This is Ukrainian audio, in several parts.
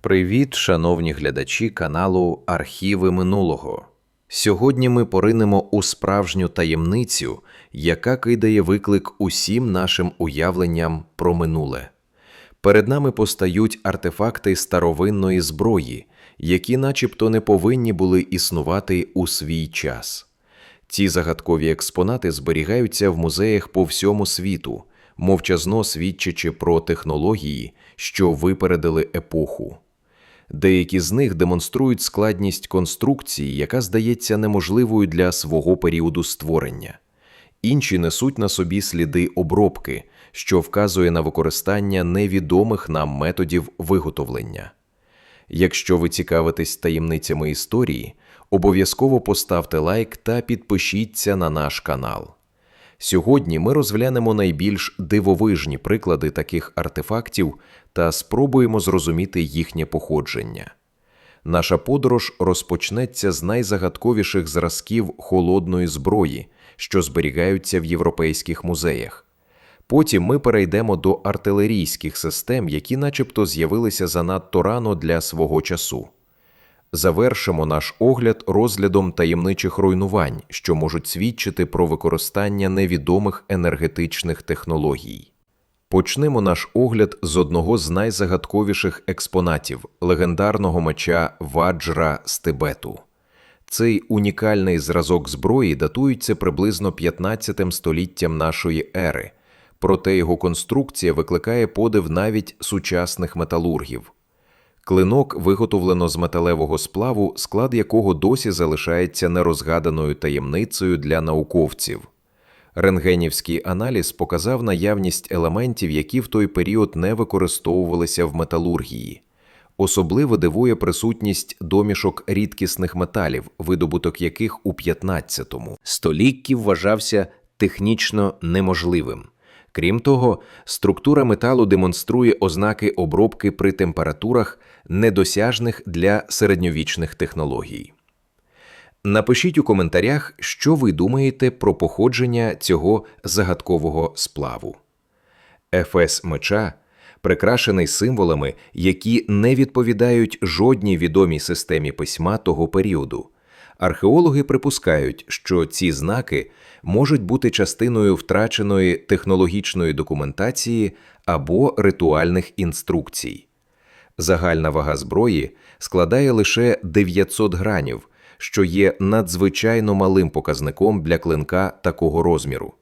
Привіт, шановні глядачі каналу Архіви минулого. Сьогодні ми поринемо у справжню таємницю, яка кидає виклик усім нашим уявленням про минуле. Перед нами постають артефакти старовинної зброї, які начебто не повинні були існувати у свій час. Ці загадкові експонати зберігаються в музеях по всьому світу, мовчазно свідчачи про технології, що випередили епоху. Деякі з них демонструють складність конструкції, яка здається неможливою для свого періоду створення. Інші несуть на собі сліди обробки, що вказує на використання невідомих нам методів виготовлення. Якщо ви цікавитесь таємницями історії, обов'язково поставте лайк та підпишіться на наш канал. Сьогодні ми розглянемо найбільш дивовижні приклади таких артефактів та спробуємо зрозуміти їхнє походження. Наша подорож розпочнеться з найзагадковіших зразків холодної зброї, що зберігаються в європейських музеях. Потім ми перейдемо до артилерійських систем, які начебто з'явилися занадто рано для свого часу. Завершимо наш огляд розглядом таємничих руйнувань, що можуть свідчити про використання невідомих енергетичних технологій. Почнемо наш огляд з одного з найзагадковіших експонатів легендарного меча Ваджра з Тибету. Цей унікальний зразок зброї датується приблизно 15 століттям нашої ери, проте його конструкція викликає подив навіть сучасних металургів. Клинок виготовлено з металевого сплаву, склад якого досі залишається нерозгаданою таємницею для науковців. Рентгенівський аналіз показав наявність елементів, які в той період не використовувалися в металургії. Особливо дивує присутність домішок рідкісних металів, видобуток яких у 15-му столітті вважався технічно неможливим. Крім того, структура металу демонструє ознаки обробки при температурах, недосяжних для середньовічних технологій. Напишіть у коментарях, що ви думаєте про походження цього загадкового сплаву. Ефес меча прикрашений символами, які не відповідають жодній відомій системі письма того періоду. Археологи припускають, що ці знаки можуть бути частиною втраченої технологічної документації або ритуальних інструкцій. Загальна вага зброї складає лише 900 гранів, що є надзвичайно малим показником для клинка такого розміру.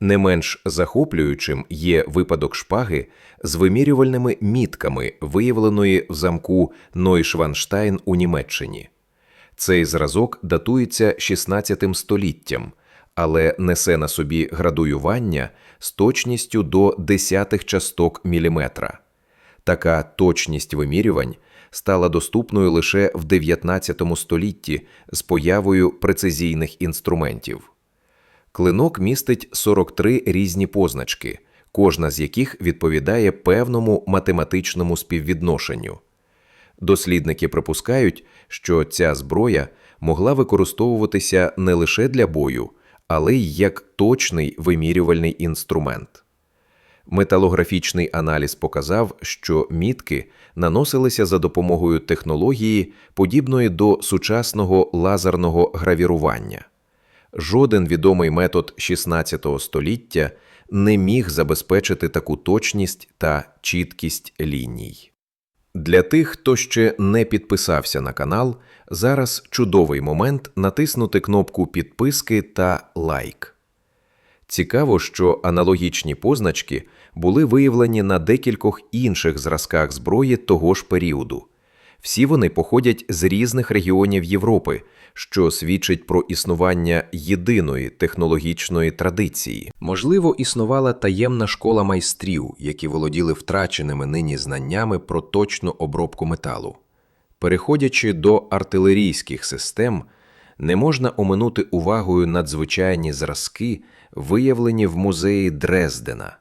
Не менш захоплюючим є випадок шпаги з вимірювальними мітками, виявленої в замку Нойшванштайн у Німеччині. Цей зразок датується 16 століттям, але несе на собі градуювання з точністю до десятих часток міліметра. Така точність вимірювань стала доступною лише в 19 столітті з появою прецизійних інструментів. Клинок містить 43 різні позначки, кожна з яких відповідає певному математичному співвідношенню. Дослідники припускають, що ця зброя могла використовуватися не лише для бою, але й як точний вимірювальний інструмент. Металографічний аналіз показав, що мітки наносилися за допомогою технології, подібної до сучасного лазерного гравірування. Жоден відомий метод XVI століття не міг забезпечити таку точність та чіткість ліній. Для тих, хто ще не підписався на канал, зараз чудовий момент натиснути кнопку підписки та лайк. Цікаво, що аналогічні позначки були виявлені на декількох інших зразках зброї того ж періоду. Всі вони походять з різних регіонів Європи, що свідчить про існування єдиної технологічної традиції. Можливо, існувала таємна школа майстрів, які володіли втраченими нині знаннями про точну обробку металу. Переходячи до артилерійських систем, не можна оминути увагою надзвичайні зразки, виявлені в музеї Дрездена.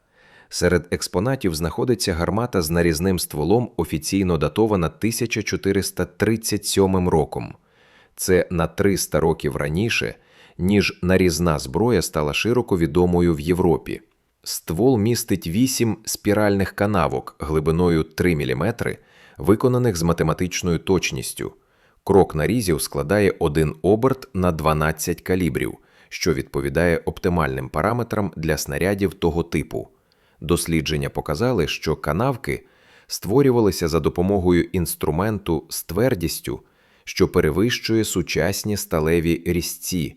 Серед експонатів знаходиться гармата з нарізним стволом, офіційно датована 1437 роком. Це на 300 років раніше, ніж нарізна зброя стала широко відомою в Європі. Ствол містить 8 спіральних канавок глибиною 3 мм, виконаних з математичною точністю. Крок нарізів складає один оберт на 12 калібрів, що відповідає оптимальним параметрам для снарядів того типу. Дослідження показали, що канавки створювалися за допомогою інструменту з твердістю, що перевищує сучасні сталеві різці.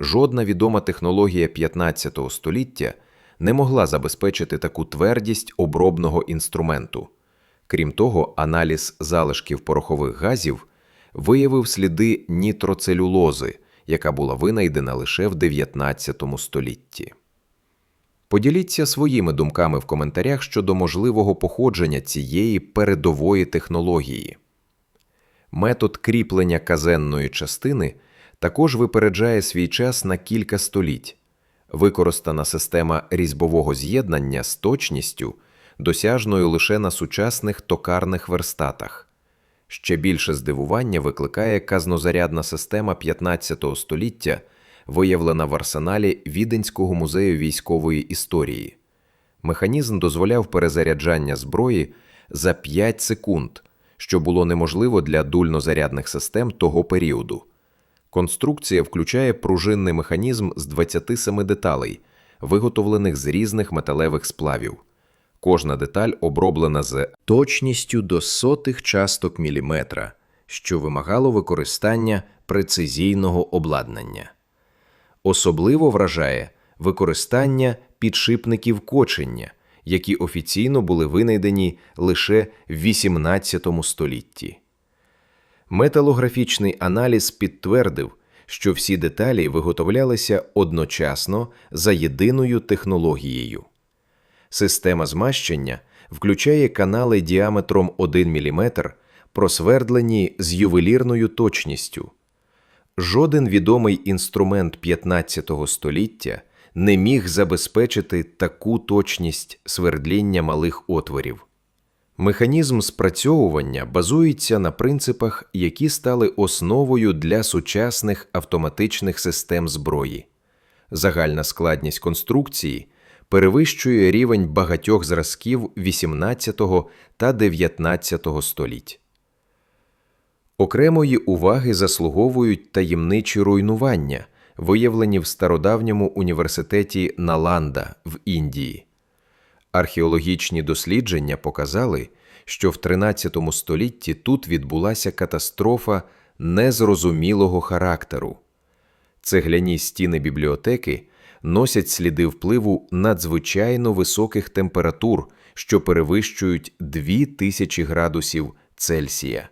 Жодна відома технологія 15 століття не могла забезпечити таку твердість обробного інструменту. Крім того, аналіз залишків порохових газів виявив сліди нітроцелюлози, яка була винайдена лише в 19 столітті. Поділіться своїми думками в коментарях щодо можливого походження цієї передової технології. Метод кріплення казенної частини також випереджає свій час на кілька століть. Використана система різьбового з'єднання з точністю, досяжною лише на сучасних токарних верстатах. Ще більше здивування викликає казнозарядна система 15 століття, виявлена в арсеналі Віденського музею військової історії. Механізм дозволяв перезаряджання зброї за 5 секунд, що було неможливо для дульнозарядних систем того періоду. Конструкція включає пружинний механізм з 27 деталей, виготовлених з різних металевих сплавів. Кожна деталь оброблена з точністю до сотих часток міліметра, що вимагало використання прецизійного обладнання. Особливо вражає використання підшипників кочення, які офіційно були винайдені лише в 18 столітті. Металографічний аналіз підтвердив, що всі деталі виготовлялися одночасно за єдиною технологією. Система змащення включає канали діаметром 1 мм, просвердлені з ювелірною точністю. Жоден відомий інструмент 15 століття не міг забезпечити таку точність свердління малих отворів. Механізм спрацьовування базується на принципах, які стали основою для сучасних автоматичних систем зброї. Загальна складність конструкції перевищує рівень багатьох зразків 18 та 19 століть. Окремої уваги заслуговують таємничі руйнування, виявлені в стародавньому університеті Наланда в Індії. Археологічні дослідження показали, що в 13 столітті тут відбулася катастрофа незрозумілого характеру. Цегляні стіни бібліотеки носять сліди впливу надзвичайно високих температур, що перевищують 2000 градусів Цельсія.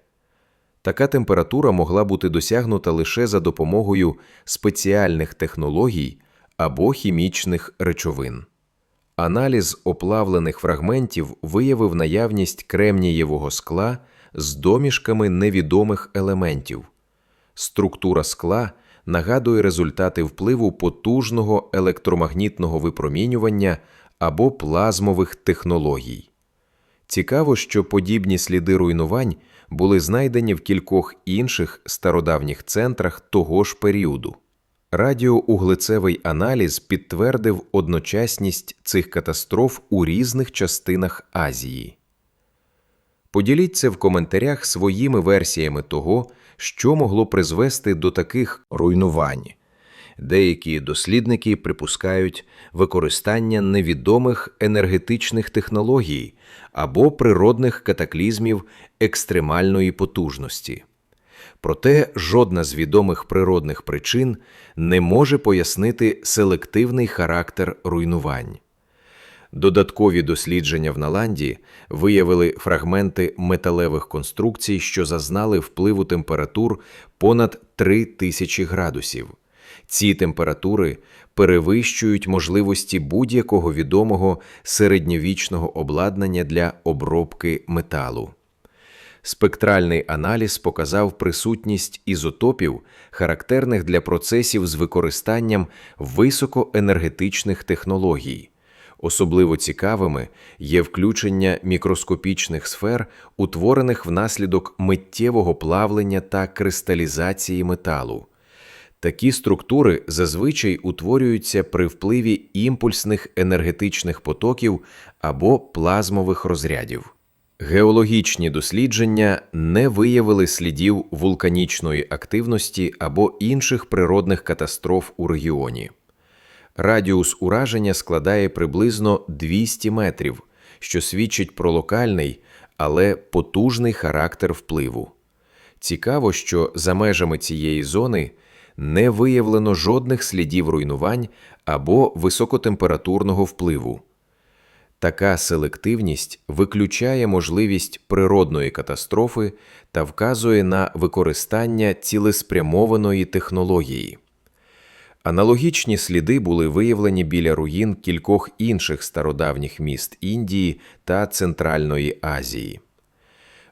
Така температура могла бути досягнута лише за допомогою спеціальних технологій або хімічних речовин. Аналіз оплавлених фрагментів виявив наявність кремнієвого скла з домішками невідомих елементів. Структура скла нагадує результати впливу потужного електромагнітного випромінювання або плазмових технологій. Цікаво, що подібні сліди руйнувань були знайдені в кількох інших стародавніх центрах того ж періоду. Радіоуглецевий аналіз підтвердив одночасність цих катастроф у різних частинах Азії. Поділіться в коментарях своїми версіями того, що могло призвести до таких руйнувань. Деякі дослідники припускають використання невідомих енергетичних технологій або природних катаклізмів екстремальної потужності. Проте жодна з відомих природних причин не може пояснити селективний характер руйнувань. Додаткові дослідження в Наланді виявили фрагменти металевих конструкцій, що зазнали впливу температур понад 3000 градусів. Ці температури перевищують можливості будь-якого відомого середньовічного обладнання для обробки металу. Спектральний аналіз показав присутність ізотопів, характерних для процесів з використанням високоенергетичних технологій. Особливо цікавими є включення мікроскопічних сфер, утворених внаслідок миттєвого плавлення та кристалізації металу. Такі структури зазвичай утворюються при впливі імпульсних енергетичних потоків або плазмових розрядів. Геологічні дослідження не виявили слідів вулканічної активності або інших природних катастроф у регіоні. Радіус ураження складає приблизно 200 метрів, що свідчить про локальний, але потужний характер впливу. Цікаво, що за межами цієї зони не виявлено жодних слідів руйнувань або високотемпературного впливу. Така селективність виключає можливість природної катастрофи та вказує на використання цілеспрямованої технології. Аналогічні сліди були виявлені біля руїн кількох інших стародавніх міст Індії та Центральної Азії.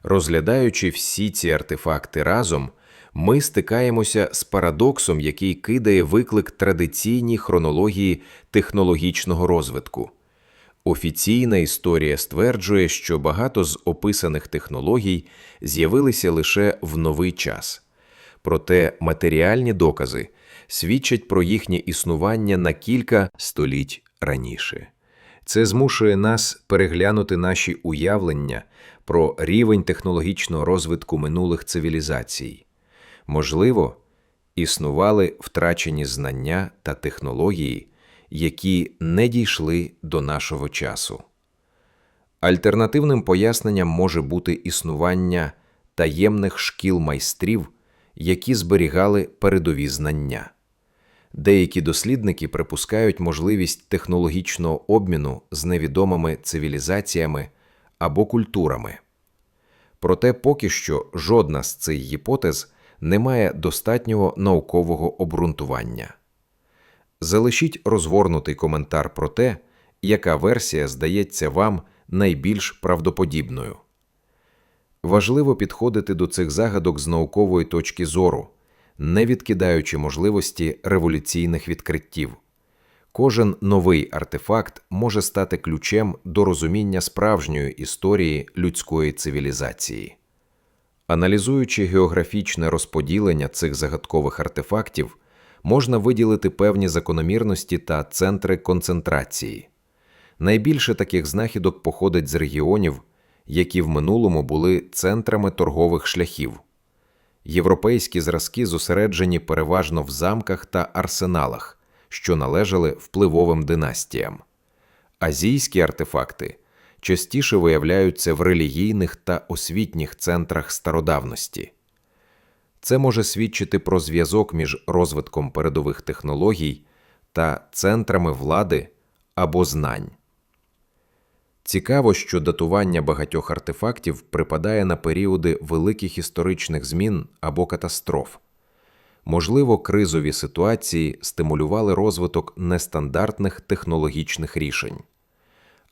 Розглядаючи всі ці артефакти разом, ми стикаємося з парадоксом, який кидає виклик традиційній хронології технологічного розвитку. Офіційна історія стверджує, що багато з описаних технологій з'явилися лише в новий час, проте матеріальні докази свідчать про їхнє існування на кілька століть раніше. Це змушує нас переглянути наші уявлення про рівень технологічного розвитку минулих цивілізацій. Можливо, існували втрачені знання та технології, які не дійшли до нашого часу. Альтернативним поясненням може бути існування таємних шкіл майстрів, які зберігали передові знання. Деякі дослідники припускають можливість технологічного обміну з невідомими цивілізаціями або культурами. Проте поки що жодна з цих гіпотез не має достатнього наукового обґрунтування. Залишіть розгорнутий коментар про те, яка версія здається вам найбільш правдоподібною. Важливо підходити до цих загадок з наукової точки зору, не відкидаючи можливості революційних відкриттів. Кожен новий артефакт може стати ключем до розуміння справжньої історії людської цивілізації. Аналізуючи географічне розподілення цих загадкових артефактів, можна виділити певні закономірності та центри концентрації. Найбільше таких знахідок походить з регіонів, які в минулому були центрами торгових шляхів. Європейські зразки зосереджені переважно в замках та арсеналах, що належали впливовим династіям. Азійські артефакти частіше виявляються в релігійних та освітніх центрах стародавності. Це може свідчити про зв'язок між розвитком передових технологій та центрами влади або знань. Цікаво, що датування багатьох артефактів припадає на періоди великих історичних змін або катастроф. Можливо, кризові ситуації стимулювали розвиток нестандартних технологічних рішень.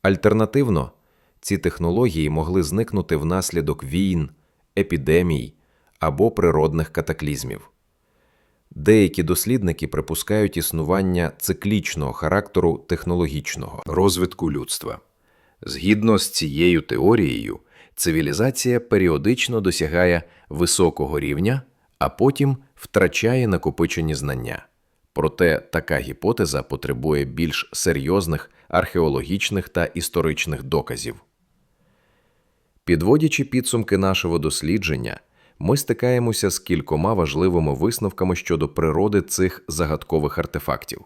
Альтернативно, ці технології могли зникнути внаслідок війн, епідемій або природних катаклізмів. Деякі дослідники припускають існування циклічного характеру технологічного розвитку людства. Згідно з цією теорією, цивілізація періодично досягає високого рівня, а потім втрачає накопичені знання. Проте така гіпотеза потребує більш серйозних археологічних та історичних доказів. Підводячи підсумки нашого дослідження, ми стикаємося з кількома важливими висновками щодо природи цих загадкових артефактів.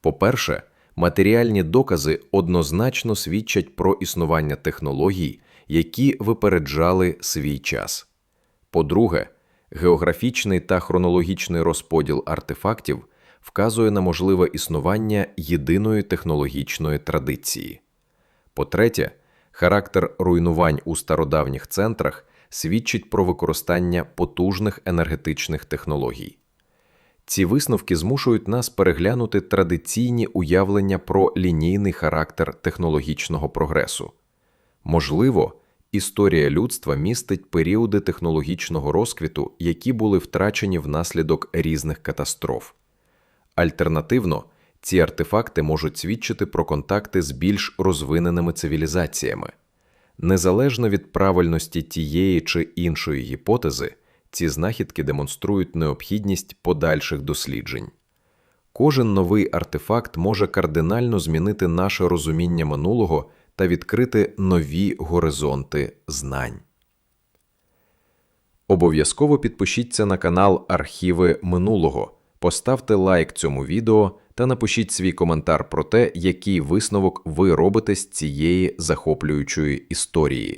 По-перше, матеріальні докази однозначно свідчать про існування технологій, які випереджали свій час. По-друге, географічний та хронологічний розподіл артефактів вказує на можливе існування єдиної технологічної традиції. По-третє, характер руйнувань у стародавніх центрах свідчить про використання потужних енергетичних технологій. Ці висновки змушують нас переглянути традиційні уявлення про лінійний характер технологічного прогресу. Можливо, історія людства містить періоди технологічного розквіту, які були втрачені внаслідок різних катастроф. Альтернативно, ці артефакти можуть свідчити про контакти з більш розвиненими цивілізаціями. Незалежно від правильності тієї чи іншої гіпотези, ці знахідки демонструють необхідність подальших досліджень. Кожен новий артефакт може кардинально змінити наше розуміння минулого та відкрити нові горизонти знань. Обов'язково підпишіться на канал Архіви минулого, поставте лайк цьому відео та напишіть свій коментар про те, який висновок ви робите з цієї захоплюючої історії.